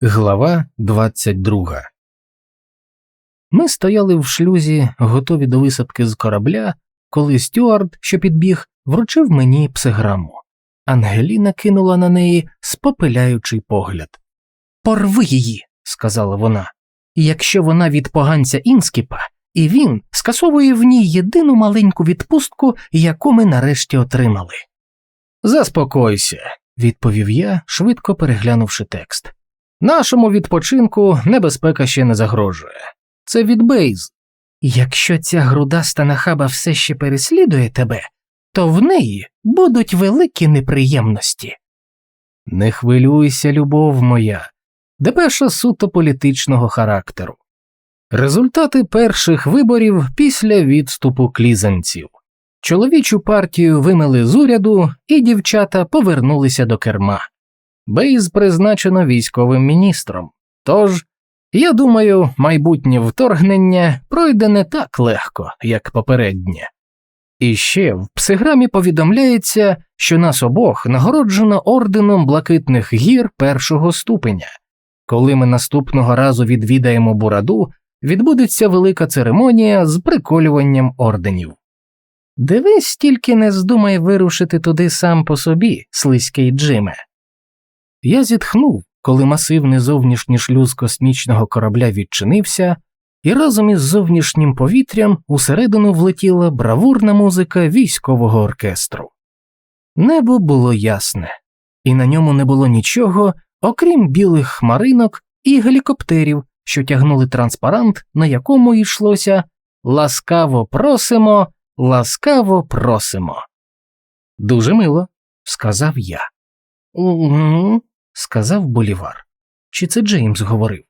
Глава 22 Ми стояли в шлюзі, готові до висадки з корабля, коли Стюарт, що підбіг, вручив мені псиграму. Ангеліна кинула на неї спопиляючий погляд. Порви її, сказала вона. Якщо вона від поганця Інскіпа, і він скасовує в ній єдину маленьку відпустку, яку ми нарешті отримали. Заспокойся, відповів я, швидко переглянувши текст. Нашому відпочинку небезпека ще не загрожує. Це від Бейз. Якщо ця грудаста нахаба все ще переслідує тебе, то в неї будуть великі неприємності. Не хвилюйся, любов моя, депеша суто політичного характеру. Результати перших виборів після відступу клізанців. Чоловічу партію вимили з уряду, і дівчата повернулися до керма. Бейз призначено військовим міністром. Тож, я думаю, майбутнє вторгнення пройде не так легко, як попереднє. І ще в псиграмі повідомляється, що нас обох нагороджено орденом блакитних гір першого ступеня. Коли ми наступного разу відвідаємо бураду, відбудеться велика церемонія з приколюванням орденів. Дивись, тільки не здумай вирушити туди сам по собі, слизький Джиме. Я зітхнув, коли масивний зовнішній шлюз космічного корабля відчинився, і разом із зовнішнім повітрям усередину влетіла бравурна музика військового оркестру. Небо було ясне, і на ньому не було нічого, окрім білих хмаринок і гелікоптерів, що тягнули транспарант, на якому йшлося Ласкаво просимо, ласкаво просимо. Дуже мило, сказав я. Угу, сказав Болівар. Чи це Джеймс говорив?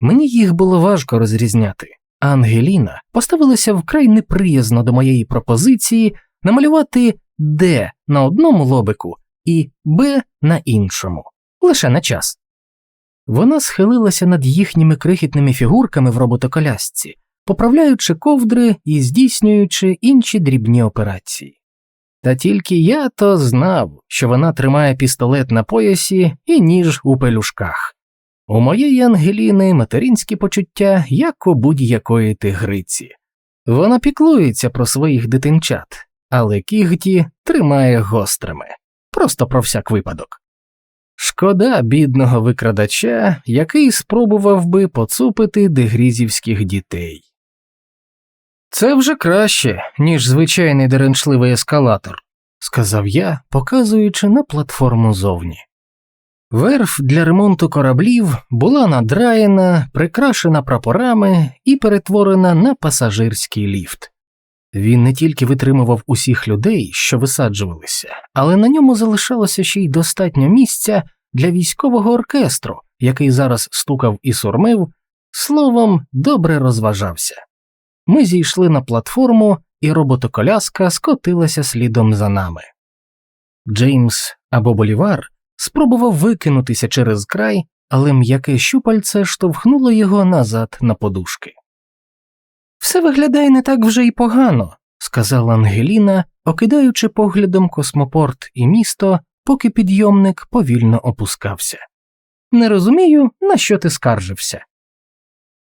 Мені їх було важко розрізняти, а Ангеліна поставилася вкрай неприязно до моєї пропозиції намалювати Д на одному лобику і Б на іншому, лише на час. Вона схилилася над їхніми крихітними фігурками в роботоколясці, поправляючи ковдри і здійснюючи інші дрібні операції. Та тільки я то знав, що вона тримає пістолет на поясі і ніж у пелюшках. У моєї Ангеліни материнські почуття, як у будь-якої тигриці. Вона піклується про своїх дитинчат, але кігті тримає гострими, просто про всяк випадок. Шкода бідного викрадача, який спробував би поцупити дегрізівських дітей. Це вже краще, ніж звичайний деренчливий ескалатор, сказав я, показуючи на платформу зовні. Верф для ремонту кораблів була надраєна, прикрашена прапорами і перетворена на пасажирський ліфт. Він не тільки витримував усіх людей, що висаджувалися, але на ньому залишалося ще й достатньо місця для військового оркестру, який зараз стукав і сурмив, словом, добре розважався. Ми зійшли на платформу, і роботоколяска скотилася слідом за нами. Джеймс або Болівар спробував викинутися через край, але м'яке щупальце штовхнуло його назад на подушки. Все виглядає не так вже й погано, сказала Ангеліна, окидаючи поглядом космопорт і місто, поки підйомник повільно опускався. Не розумію, на що ти скаржився.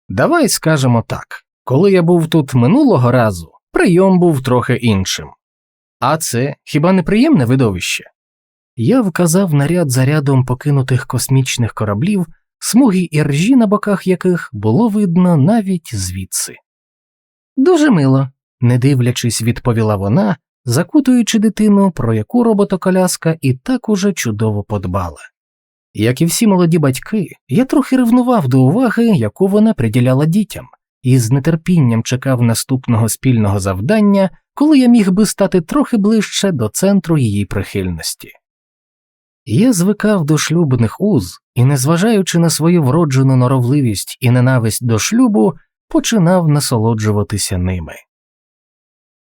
Давай скажемо так. Коли я був тут минулого разу, прийом був трохи іншим. А це хіба не приємне видовище? Я вказав на ряд за рядом покинутих космічних кораблів, смуги і ржі на боках яких було видно навіть звідси. Дуже мило, не дивлячись, відповіла вона, закутуючи дитину, про яку роботоколяска і так уже чудово подбала. Як і всі молоді батьки, я трохи ревнував до уваги, яку вона приділяла дітям і з нетерпінням чекав наступного спільного завдання, коли я міг би стати трохи ближче до центру її прихильності. Я звикав до шлюбних уз і, незважаючи на свою вроджену норовливість і ненависть до шлюбу, починав насолоджуватися ними.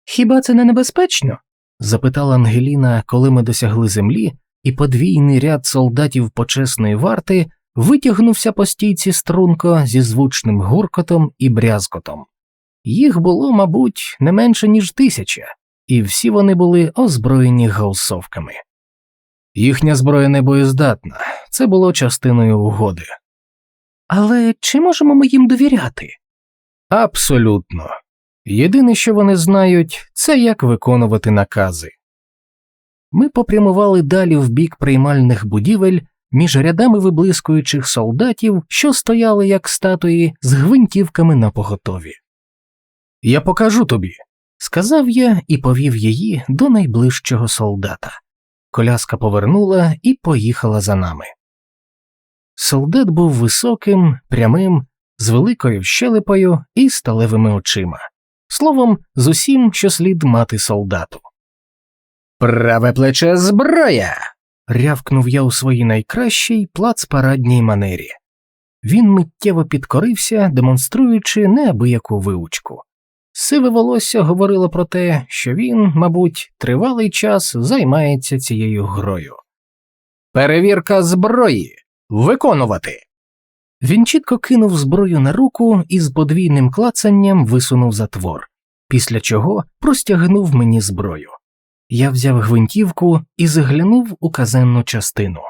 Хіба це не небезпечно? запитала Ангеліна, коли ми досягли землі, і подвійний ряд солдатів почесної варти витягнувся по стійці струнко зі звучним гуркотом і брязкотом. Їх було, мабуть, не менше, ніж тисяча, і всі вони були озброєні гаусовками. Їхня зброя не боєздатна, це було частиною угоди. Але чи можемо ми їм довіряти? Абсолютно. Єдине, що вони знають, це як виконувати накази. Ми попрямували далі в бік приймальних будівель між рядами виблискуючих солдатів, що стояли як статуї з гвинтівками на поготові. Я покажу тобі, сказав я і повів її до найближчого солдата. Коляска повернула і поїхала за нами. Солдат був високим, прямим, з великою щелепою і сталевими очима, словом, з усім, що слід мати солдату. Праве плече зброя. Рявкнув я у своїй найкращій плацпарадній манері. Він миттєво підкорився, демонструючи неабияку виучку. Сиве волосся говорило про те, що він, мабуть, тривалий час займається цією грою. Перевірка зброї. Виконувати. Він чітко кинув зброю на руку і з подвійним клацанням висунув затвор, після чого простягнув мені зброю. Я взяв гвинтівку і заглянув у казенну частину.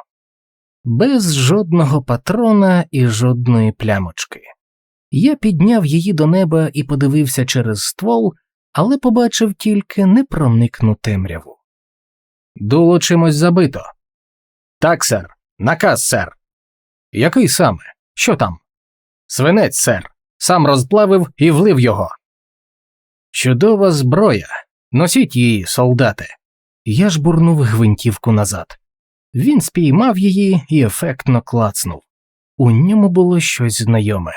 Без жодного патрона і жодної плямочки. Я підняв її до неба і подивився через ствол, але побачив тільки непроникну темряву. Дуло чимось забито. Так, сер. Наказ, сер. Який саме? Що там? Свинець, сер. Сам розплавив і влив його. Чудова зброя. Носіть її, солдати. Я ж бурнув гвинтівку назад. Він спіймав її і ефектно клацнув. У ньому було щось знайоме.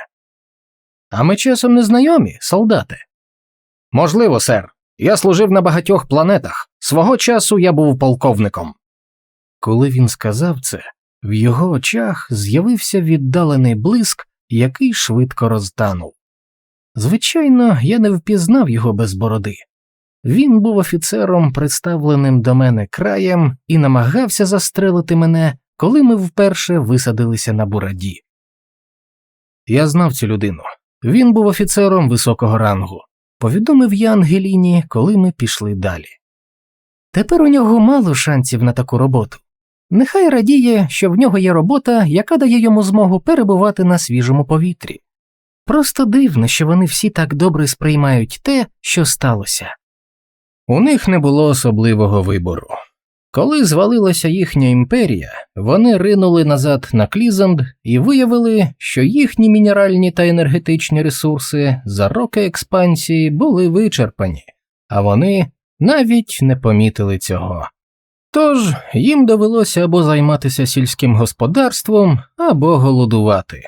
А ми часом не знайомі, солдати? Можливо, сер. Я служив на багатьох планетах. Свого часу я був полковником. Коли він сказав це, в його очах з'явився віддалений блиск, який швидко розтанув. Звичайно, я не впізнав його без бороди. Він був офіцером, представленим до мене краєм, і намагався застрелити мене, коли ми вперше висадилися на бураді. Я знав цю людину. Він був офіцером високого рангу, повідомив я Ангеліні, коли ми пішли далі. Тепер у нього мало шансів на таку роботу. Нехай радіє, що в нього є робота, яка дає йому змогу перебувати на свіжому повітрі. Просто дивно, що вони всі так добре сприймають те, що сталося. У них не було особливого вибору. Коли звалилася їхня імперія, вони ринули назад на Клізанд і виявили, що їхні мінеральні та енергетичні ресурси за роки експансії були вичерпані, а вони навіть не помітили цього. Тож їм довелося або займатися сільським господарством, або голодувати.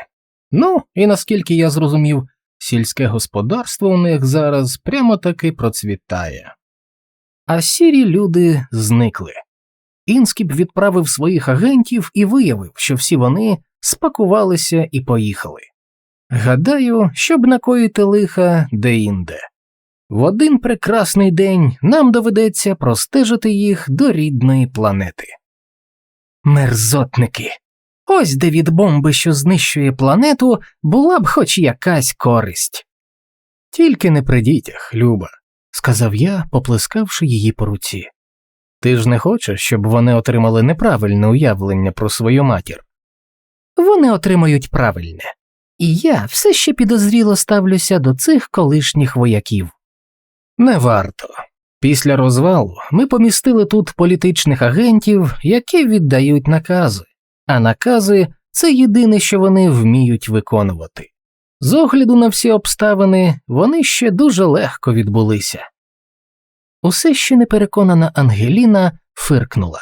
Ну, і наскільки я зрозумів, сільське господарство у них зараз прямо таки процвітає. А сірі люди зникли. Інскіп відправив своїх агентів і виявив, що всі вони спакувалися і поїхали. Гадаю, щоб накоїти лиха де-інде. В один прекрасний день нам доведеться простежити їх до рідної планети. Мерзотники. Ось де від бомби, що знищує планету, була б хоч якась користь. Тільки не при дітях, Люба, сказав я, поплескавши її по руці. Ти ж не хочеш, щоб вони отримали неправильне уявлення про свою матір? Вони отримають правильне, і я все ще підозріло ставлюся до цих колишніх вояків. Не варто. Після розвалу ми помістили тут політичних агентів, які віддають накази, а накази це єдине, що вони вміють виконувати. З огляду на всі обставини вони ще дуже легко відбулися. Усе ще непереконана Ангеліна фиркнула.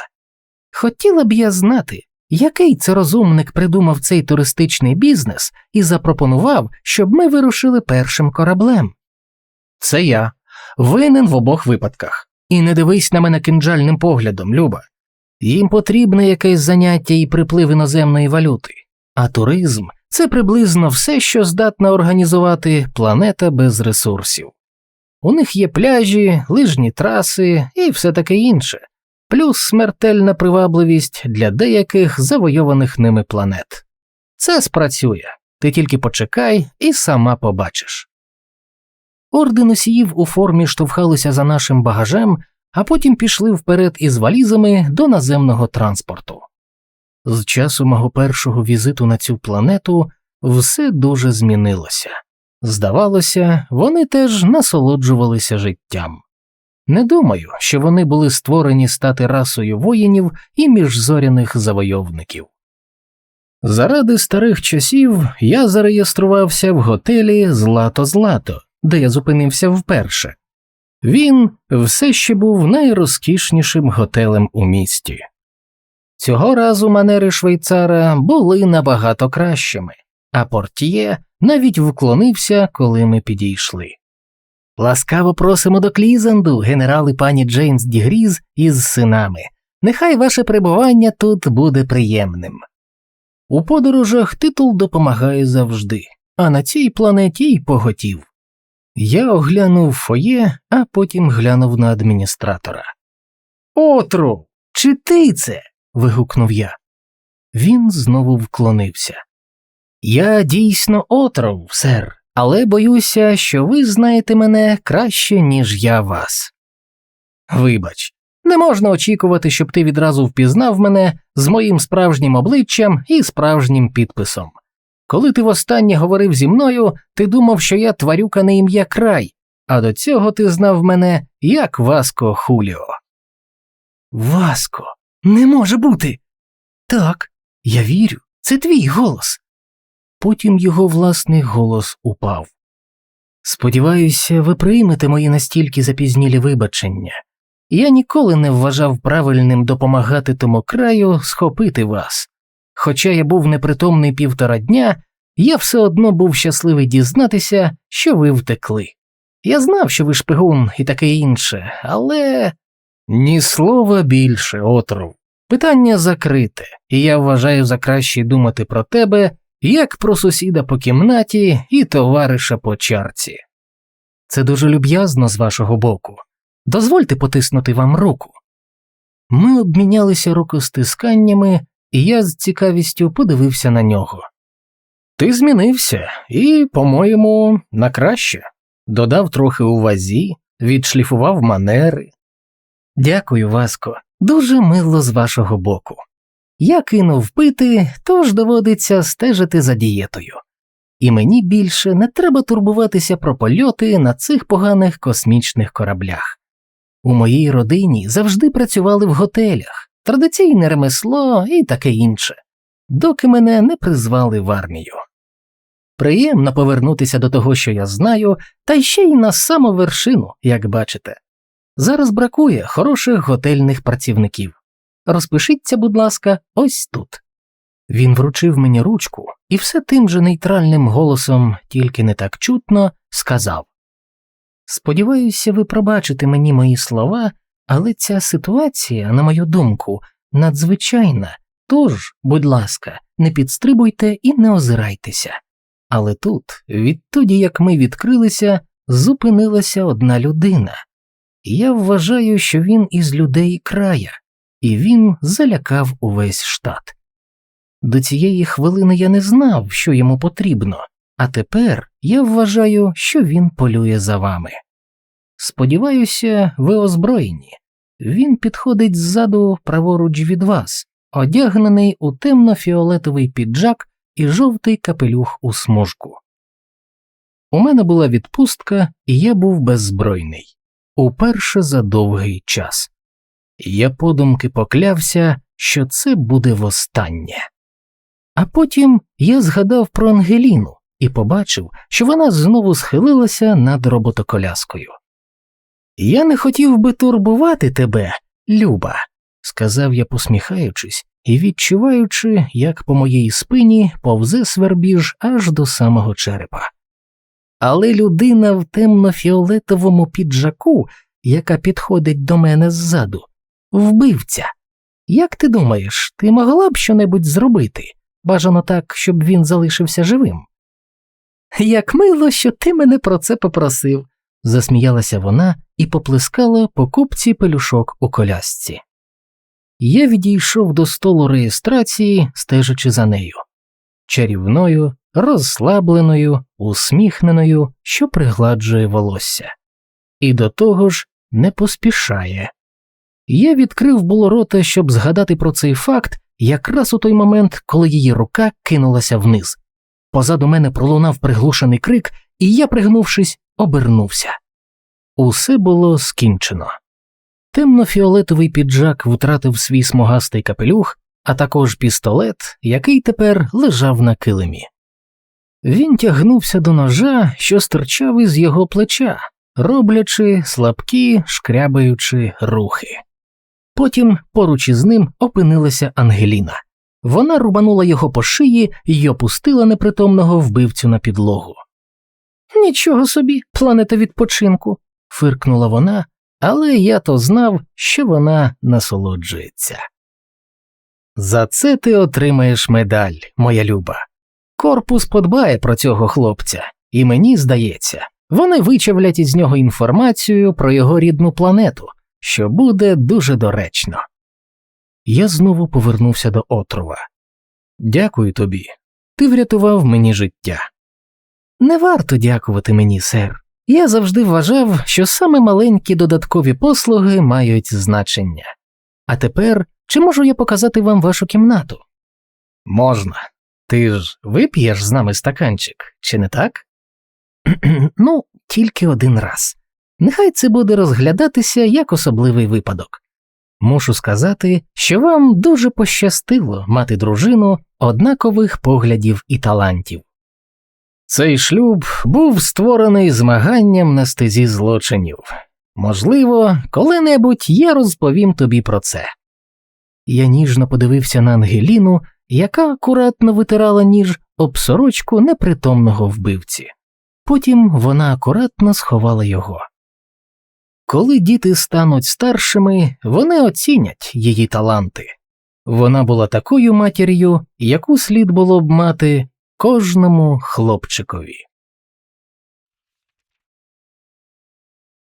Хотіла б я знати, який це розумник придумав цей туристичний бізнес і запропонував, щоб ми вирушили першим кораблем. Це я, винен в обох випадках. І не дивись на мене кинджальним поглядом, Люба. Їм потрібне якесь заняття і приплив іноземної валюти, а туризм це приблизно все, що здатна організувати планета без ресурсів. У них є пляжі, лижні траси і все таке інше, плюс смертельна привабливість для деяких завойованих ними планет. Це спрацює, ти тільки почекай і сама побачиш. Орди носіїв у формі штовхалися за нашим багажем, а потім пішли вперед із валізами до наземного транспорту. З часу мого першого візиту на цю планету все дуже змінилося. Здавалося, вони теж насолоджувалися життям. Не думаю, що вони були створені стати расою воїнів і міжзоряних завойовників. Заради старих часів я зареєструвався в готелі Злато Злато, де я зупинився вперше. Він все ще був найрозкішнішим готелем у місті. Цього разу манери швейцара були набагато кращими, а портьє навіть вклонився, коли ми підійшли. Ласкаво просимо до Клізанду, генерал і пані Джеймс Дігріз із синами. Нехай ваше перебування тут буде приємним. У подорожах титул допомагає завжди, а на цій планеті й поготів. Я оглянув фоє, а потім глянув на адміністратора. Отру, чи ти це? Вигукнув я. Він знову вклонився. Я дійсно отров, сер, але боюся, що ви знаєте мене краще, ніж я вас. Вибач, не можна очікувати, щоб ти відразу впізнав мене з моїм справжнім обличчям і справжнім підписом. Коли ти востаннє говорив зі мною, ти думав, що я тварюка на ім'я край, а до цього ти знав мене як Васко Хуліо. Васко, не може бути. Так, я вірю, це твій голос. Потім його власний голос упав. Сподіваюся, ви приймете мої настільки запізнілі вибачення. Я ніколи не вважав правильним допомагати тому краю схопити вас. Хоча я був непритомний півтора дня, я все одно був щасливий дізнатися, що ви втекли. Я знав, що ви шпигун і таке інше, але ні слова більше, отров. Питання закрите, і я вважаю за краще думати про тебе як про сусіда по кімнаті і товариша по чарці. Це дуже люб'язно з вашого боку. Дозвольте потиснути вам руку. Ми обмінялися рукостисканнями, і я з цікавістю подивився на нього. Ти змінився і, по-моєму, на краще. Додав трохи у вазі, відшліфував манери. Дякую, Васко, дуже мило з вашого боку. Я кинув пити, тож доводиться стежити за дієтою. І мені більше не треба турбуватися про польоти на цих поганих космічних кораблях. У моїй родині завжди працювали в готелях, традиційне ремесло і таке інше, доки мене не призвали в армію. Приємно повернутися до того, що я знаю, та ще й на саму вершину, як бачите. Зараз бракує хороших готельних працівників. Розпишіться, будь ласка, ось тут. Він вручив мені ручку і все тим же нейтральним голосом, тільки не так чутно, сказав Сподіваюся, ви пробачите мені мої слова, але ця ситуація, на мою думку, надзвичайна. Тож, будь ласка, не підстрибуйте і не озирайтеся. Але тут, відтоді як ми відкрилися, зупинилася одна людина. Я вважаю, що він із людей края, і він залякав увесь штат. До цієї хвилини я не знав, що йому потрібно, а тепер я вважаю, що він полює за вами. Сподіваюся, ви озброєні. Він підходить ззаду праворуч від вас, одягнений у темно-фіолетовий піджак і жовтий капелюх у смужку. У мене була відпустка, і я був беззбройний уперше за довгий час. Я подумки поклявся, що це буде востаннє. А потім я згадав про Ангеліну і побачив, що вона знову схилилася над роботоколяскою. Я не хотів би турбувати тебе, Люба, сказав я, посміхаючись і відчуваючи, як по моїй спині повзе свербіж аж до самого черепа. Але людина в темно-фіолетовому піджаку, яка підходить до мене ззаду, вбивця. Як ти думаєш, ти могла б щонебудь зробити? Бажано так, щоб він залишився живим? Як мило, що ти мене про це попросив, засміялася вона і поплескала по купці пелюшок у колясці. Я відійшов до столу реєстрації, стежачи за нею, чарівною, розслабленою, усміхненою, що пригладжує волосся, і до того ж не поспішає. Я відкрив було рота, щоб згадати про цей факт якраз у той момент, коли її рука кинулася вниз. Позаду мене пролунав приглушений крик, і я, пригнувшись, обернувся. Усе було скінчено. Темно-фіолетовий піджак втратив свій смугастий капелюх, а також пістолет, який тепер лежав на килимі. Він тягнувся до ножа, що стирчав із його плеча, роблячи слабкі, шкрябаючи рухи. Потім поруч із ним опинилася Ангеліна. Вона рубанула його по шиї і опустила непритомного вбивцю на підлогу. Нічого собі, планета відпочинку, фиркнула вона, але я то знав, що вона насолоджується. За це ти отримаєш медаль, моя люба. Корпус подбає про цього хлопця, і мені здається, вони вичавлять із нього інформацію про його рідну планету, що буде дуже доречно. Я знову повернувся до отрова. Дякую тобі. Ти врятував мені життя. Не варто дякувати мені, сер. Я завжди вважав, що саме маленькі додаткові послуги мають значення. А тепер чи можу я показати вам вашу кімнату? Можна. Ти ж вип'єш з нами стаканчик, чи не так? ну, тільки один раз. Нехай це буде розглядатися як особливий випадок. Мушу сказати, що вам дуже пощастило мати дружину однакових поглядів і талантів. Цей шлюб був створений змаганням на стезі злочинів. Можливо, коли-небудь я розповім тобі про це. Я ніжно подивився на Ангеліну, яка акуратно витирала ніж об сорочку непритомного вбивці. Потім вона акуратно сховала його. Коли діти стануть старшими, вони оцінять її таланти. Вона була такою матір'ю, яку слід було б мати кожному хлопчикові.